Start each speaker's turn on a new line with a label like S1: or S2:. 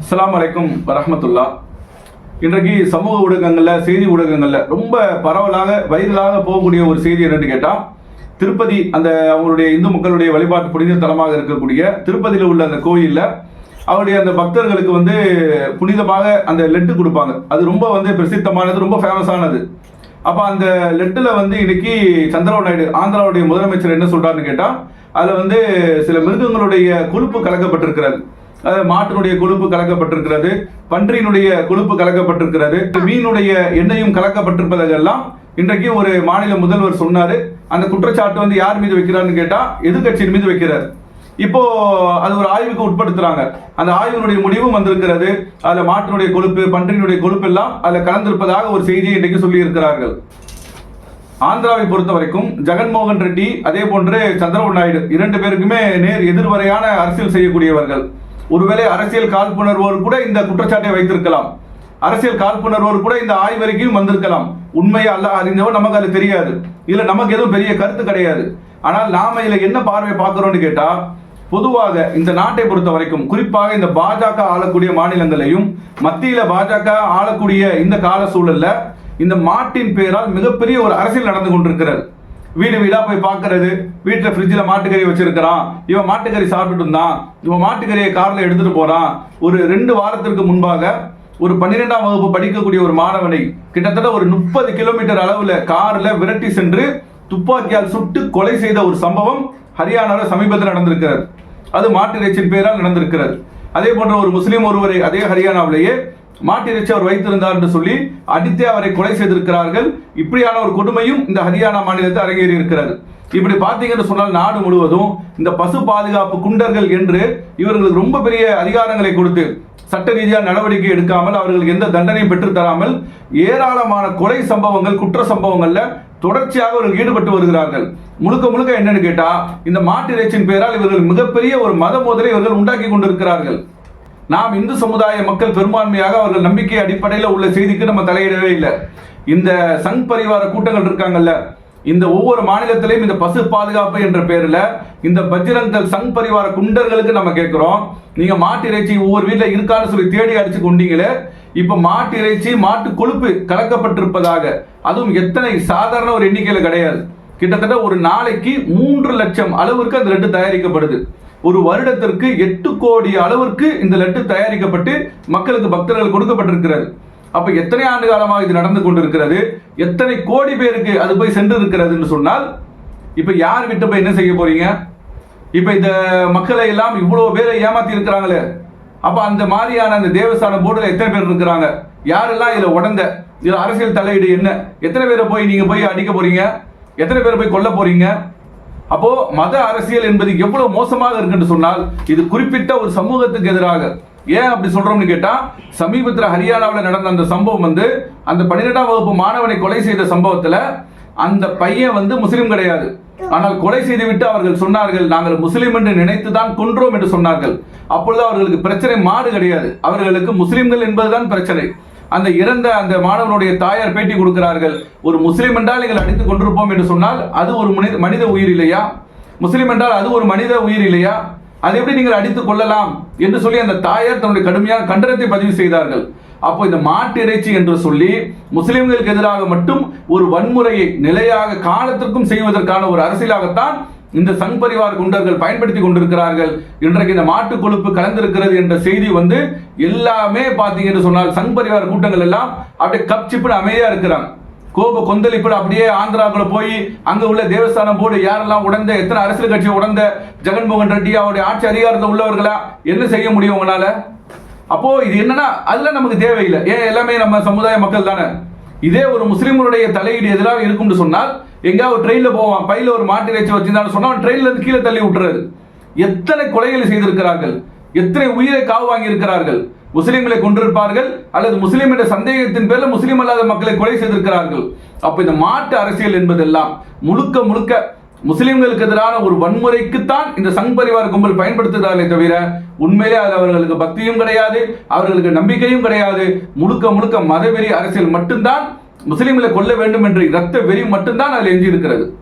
S1: அஸ்லாம் அலைக்கும் வரமத்துல்லா இன்றைக்கு சமூக ஊடகங்களில் செய்தி ஊடகங்களில் ரொம்ப பரவலாக வைரலாக போகக்கூடிய ஒரு செய்தி என்னன்னு கேட்டால் திருப்பதி அந்த அவங்களுடைய இந்து மக்களுடைய வழிபாட்டு புனித தலமாக இருக்கக்கூடிய திருப்பதியில் உள்ள அந்த கோயிலில் அவருடைய அந்த பக்தர்களுக்கு வந்து புனிதமாக அந்த லெட்டு கொடுப்பாங்க. அது ரொம்ப வந்து பிரசித்தமானது ரொம்ப ஃபேமஸானது. அப்போ அந்த லெட்டில் வந்து இன்னைக்கு சந்திரபாபு நாயுடு ஆந்திராவுடைய முதலமைச்சர் என்ன சொல்கிறாருன்னு கேட்டால் அதில் வந்து சில மிருகங்களுடைய கொழுப்பு கலக்கப்பட்டிருக்கிறது. மாட்டினுடைய கொழுப்பு கலக்கப்பட்டிருக்கிறது பன்றியினுடைய கொழுப்பு கலக்கப்பட்டிருக்கிறது மீனுடைய எண்ணெயும் கலக்கப்பட்டிருப்பதெல்லாம் இன்றைக்கு ஒரு மாநில முதல்வர் சொன்னாரு. அந்த குற்றச்சாட்டு வந்து யார் மீது வைக்கிறார்னு கேட்டா எதிர்க்கட்சியின் மீது வைக்கிறார். இப்போ அது ஒரு ஆய்வுக்கு உட்படுத்துறாங்க. அந்த ஆய்வினுடைய முடிவும் வந்திருக்கிறது. அதுல மாட்டினுடைய கொழுப்பு பன்றியினுடைய கொழுப்பு எல்லாம் அதுல கலந்திருப்பதாக ஒரு செய்தியை இன்றைக்கு சொல்லி இருக்கிறார்கள் ஆந்திராவை பொறுத்த வரைக்கும் ஜெகன்மோகன் ரெட்டி அதே போன்று சந்திரபாபு நாயுடு இரண்டு பேருக்குமே நேர் எதிர்மறையான அரசியல் செய்யக்கூடியவர்கள். ஒருவேளை அரசியல் காழ்ப்புணர்வோர் கூட இந்த குற்றச்சாட்டை வைத்திருக்கலாம். அரசியல் காழ்ப்புணர்வோர் கூட இந்த ஆய்வறிக்கையும் வந்திருக்கலாம். உண்மையை அல்ல அறிந்தவோ நமக்கு அது தெரியாது. இல்ல நமக்கு எதுவும் பெரிய கருத்து கிடையாது. ஆனால் நாம இதுல என்ன பார்வை பார்க்கிறோம்னு கேட்டா பொதுவாக இந்த நாட்டை பொறுத்த வரைக்கும் குறிப்பாக இந்த பாஜக ஆளக்கூடிய மாநிலங்களையும் மத்தியில பாஜக ஆளக்கூடிய இந்த கால சூழல்ல இந்த மாட்டின் பெயரால் மிகப்பெரிய ஒரு அரசியல் நடந்து கொண்டிருக்கிறது. வீடு வீடாக போய் பார்க்கறது வீட்டில் ஃப்ரிட்ஜில் மாட்டுக்கறி வச்சிருக்கிறான். இவன் மாட்டுக்கறி சாப்பிட்டுட்டு இருந்தான். இவன் மாட்டுக்கறியை காரில் எடுத்துகிட்டு போகிறான் ஒரு ரெண்டு வாரத்திற்கு முன்பாக ஒரு பன்னிரெண்டாம் வகுப்பு படிக்கக்கூடிய ஒரு மாணவனை கிட்டத்தட்ட ஒரு முப்பது கிலோமீட்டர் அளவில் காரில் விரட்டி சென்று துப்பாக்கியால் சுட்டு கொலை செய்த ஒரு சம்பவம் ஹரியானாவில் சமீபத்தில் நடந்திருக்கிறது. அது மாட்டு இறைச்சின் பேரால் நடந்திருக்கிறது. அதே போன்ற ஒரு முஸ்லீம் ஒருவரை அதே ஹரியானாவிலேயே மாட்டிறைச்சி அவர் வைத்திருந்தார் என்று சொல்லி அடித்தே அவரை கொலை செய்திருக்கிறார்கள். இப்படியான ஒரு கொடுமையும் இந்த ஹரியானா மாநிலத்தில் அரங்கேறி இருக்கிறது. இப்படி பார்த்தீங்கன்னு சொன்னால் நாடு முழுவதும் இந்த பசு பாதுகாப்பு குண்டர்கள் என்று இவர்களுக்கு ரொம்ப பெரிய அதிகாரங்களை கொடுத்து சட்ட ரீதியாக நடவடிக்கை எடுக்காமல் அவர்களுக்கு எந்த தண்டனையும் பெற்று தராமல் ஏராளமான கொலை சம்பவங்கள் குற்ற சம்பவங்கள்ல தொடர்ச்சியாக அவர்கள் ஈடுபட்டு வருகிறார்கள். முழுக்க முழுக்க என்னன்னு கேட்டா இந்த மாட்டு இறைச்சின் பெயரால் இவர்கள் மிகப்பெரிய ஒரு மத மோதலை இவர்கள் உண்டாக்கி கொண்டிருக்கிறார்கள். நாம் இந்து சமுதாய மக்கள் பெரும்பான்மையாக அவர்கள் நம்பிக்கை அடிப்படையில் உள்ள செய்திக்கு நம்ம தலையிடவே இல்லை. இந்த சங் பரிவார கூட்டங்கள் இருக்காங்கல்ல இந்த ஒவ்வொரு மாநிலத்திலையும் இந்த பசு பாதுகாப்பு என்ற பேரில் இந்த பஜ்ரங்கல் சங் பரிவார குண்டர்களுக்கு நம்ம கேட்குறோம் நீங்கள் மாட்டு இறைச்சி ஒவ்வொரு வீட்டில் இருக்கான்னு சொல்லி தேடி அடிச்சு கொண்டீங்களே இப்போ மாட்டு இறைச்சி மாட்டு கொழுப்பு கலக்கப்பட்டிருப்பதாக. அதுவும் எத்தனை சாதாரண ஒரு எண்ணிக்கையில் கிடையாது. கிட்டத்தட்ட ஒரு நாளைக்கு மூன்று லட்சம் அளவிற்கு அந்த லட்டு தயாரிக்கப்படுது. ஒரு வருடத்திற்கு எட்டு கோடி அளவிற்கு இந்த லட்டு தயாரிக்கப்பட்டு மக்களுக்கு பக்தர்கள் கொடுக்கப்பட்டிருக்கிறது. அப்ப எத்தனை ஆண்டு காலமாக இது நடந்து கொண்டிருக்கிறது? எத்தனை கோடி பேருக்கு அது போய் சென்று இருக்கிறதுன்னு சொன்னால் இப்ப யார் விட்டு போய் என்ன செய்ய போறீங்க? இப்ப இந்த மக்களை எல்லாம் இவ்வளவு பேரை ஏமாத்தி இருக்கிறாங்களே. அப்ப அந்த மாதிரியான அந்த தேவஸ்தான போர்டுல எத்தனை பேர் இருக்கிறாங்க? யாரெல்லாம் இதுல உடந்த? இதுல அரசியல் தலையீடு என்ன? எத்தனை பேரை போய் நீங்க போய் அடிக்க போறீங்க? எத்தனை பேரை போய் கொல்ல போறீங்க? அப்போ மத அரசியல் என்பது எவ்வளவு மோசமாக இருக்குன்னு சொன்னால் இது குறிப்பிட்ட ஒரு சமூகத்துக்கு எதிராக. ஏன் அப்படி சொல்றோம்னு கேட்டா சமீபத்தில் ஹரியானாவில் நடந்த அந்த சம்பவம் வந்து அந்த பன்னிரெண்டாம் வகுப்பு மாணவனை கொலை செய்த சம்பவத்துல அந்த பையன் வந்து முஸ்லீம் கிடையாது. ஆனால் கொலை செய்துவிட்டு அவர்கள் சொன்னார்கள் நாங்கள் முஸ்லீம் என்று நினைத்து தான் கொன்றோம் என்று சொன்னார்கள். அப்பொழுது அவர்களுக்கு பிரச்சனை மாடு கிடையாது. அவர்களுக்கு முஸ்லீம்கள் என்பதுதான் பிரச்சனை. அந்த இறந்த அந்த மாணவனுடைய தாயார் பேட்டி கொடுக்கிறார்கள். ஒரு முஸ்லீம் என்றால் நீங்கள் அடித்துக் கொண்டிருப்போம் என்று சொன்னால் அது ஒரு மனித மனித உயிர் இல்லையா? முஸ்லீம் என்றால் அது ஒரு மனித உயிர் இல்லையா? அதை எப்படி நீங்கள் அடித்துக் கொள்ளலாம்? என்று சொல்லி அந்த தாயார் தன்னுடைய கடுமையான கண்டனத்தை பதிவு செய்தார்கள். அப்போ இந்த மாட்டு இறைச்சி என்று சொல்லி முஸ்லிம்களுக்கு எதிராக மட்டும் ஒரு வன்முறையை நிலையாக காலத்திற்கும் செய்வதற்கான ஒரு அரசியலாகத்தான் இந்த சங் பரிவார் குண்டர்கள் பயன்படுத்தி கொண்டிருக்கிறார்கள். இன்றைக்கு இந்த மாட்டு கொழுப்பு கலந்திருக்கிறது என்ற செய்தி வந்து எல்லாமே பார்த்தீங்கன்னு சொன்னால் சங் பரிவார் கூட்டங்கள் எல்லாம் அப்படியே கப் அமைதியா இருக்கிறாங்க. கோப கொந்தளிப்புல அப்படியே ஆந்திராக்குள்ள போய் அங்க உள்ள தேவஸ்தானம் போர்டு யாரெல்லாம் உடந்த எத்தனை அரசியல் கட்சி உடந்த ஜெகன்மோகன் ரெட்டி அவருடைய ஆட்சி அதிகாரத்தில் உள்ளவர்களா? என்ன செய்ய முடியும் உங்களால? அப்போ இது என்னன்னா அதுல நமக்கு தேவையில்லை. ஏன் எல்லாமே நம்ம சமுதாய மக்கள் தானே? இதே ஒரு முஸ்லிம்களுடைய தலையீடு எதிராக இருக்கும்னு சொன்னால் எங்கேயாவது ட்ரெயினில் போவான் பையில் ஒரு மாட்டு இறைச்சி வச்சிருந்தாலும் சொன்னால் அவன் கீழே தள்ளி விட்டுறது எத்தனை கொலைகளை செய்திருக்கிறார்கள்? எத்தனை உயிரை காவு வாங்கி இருக்கிறார்கள் கொண்டிருப்பார்கள் அல்லது முஸ்லிம் என்ற சந்தேகத்தின் பேரில் முஸ்லீம் அல்லாத மக்களை கொலை செய்திருக்கிறார்கள்? அப்போ இந்த மாட்டு அரசியல் என்பதெல்லாம் முழுக்க முழுக்க முஸ்லீம்களுக்கு எதிரான ஒரு வன்முறைக்குத்தான் இந்த சங் பரிவார கும்பல் பயன்படுத்துகிறார்களே தவிர உண்மையிலே அது அவர்களுக்கு பக்தியும் கிடையாது அவர்களுக்கு நம்பிக்கையும் கிடையாது. முழுக்க முழுக்க மதவெறி அரசியல் மட்டும்தான் முஸ்லீம்களை கொல்ல வேண்டும் என்ற இரத்த வெறி மட்டும்தான் அதில் எஞ்சி இருக்கிறது